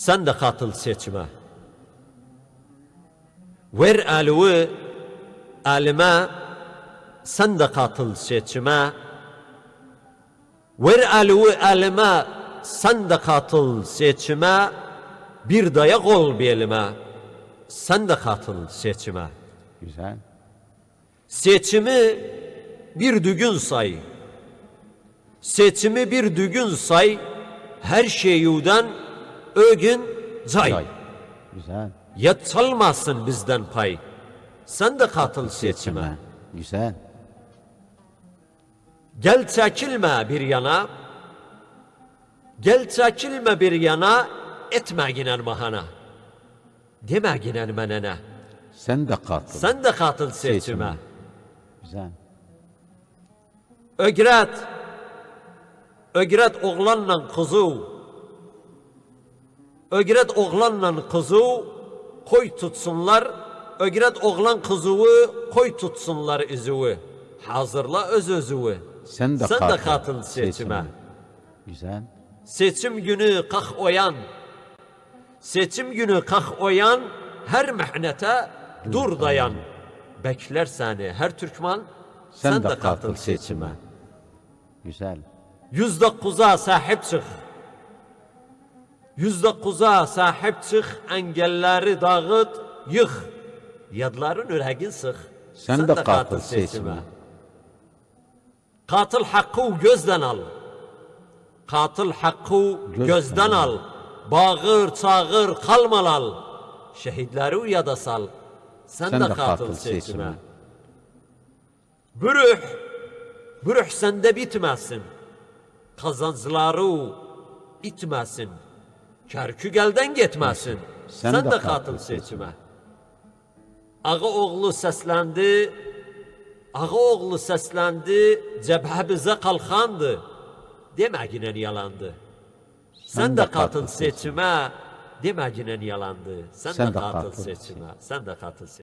Sen de katıl seçime. Ver elvi elime sen de katıl seçime. Ver elvi elime sen de katıl seçime. Bir dayak ol belime sen de katıl seçime. Güzel. Seçimi bir dügün say. Seçimi bir dügün say. Her şeyden ögün cay. Güzel. Güzel. Yet çalmasın bizden pay. Sen de katıl seçime. Güzel. Gel çekilme bir yana. Gel çekilme bir yana. Etme ginen bahana. Deme ginen menene. Sen de katıl. Sen de katıl seçime. Seçime. Güzel. Ögret. Ögret oğlanla kızı. Ögret oğlanla kızı koy tutsunlar. Ögret oğlan kızı koy tutsunlar izüvü. Hazırla öz özüvü. Sen de Sen de katıl katıl seçime. seçime. Güzel. Seçim günü kalk oyan. Seçim günü kalk oyan. Her mehnete dur dayan. Bekler seni her Türkman. Sen, de katıl seçime. Güzel. Yüzde kuza sahip çık. Yüzde kuza sahip çık. Engelleri dağıt, yık. Yadların üregin sık. Sen de katıl seçime. Katıl hakkı gözden al. Katıl hakkı Gözden gözden al. Bağır, çağır, kalmalal. Şehitleri ya da sal. Sen, de, katıl seçime. Bürüh, bürüh sende bitmesin. Kazancıları itmesin. Kerkügelden gitmesin. Sen, de, katıl seçime. Ağa oğlu seslendi. Ağa oğlu seslendi. Cebhe bize kalkandı. Demeginen yalandı. Sen, de katıl seçime. Demeginen yalandı. Sen, de katıl seçime. Sen de katıl seçime.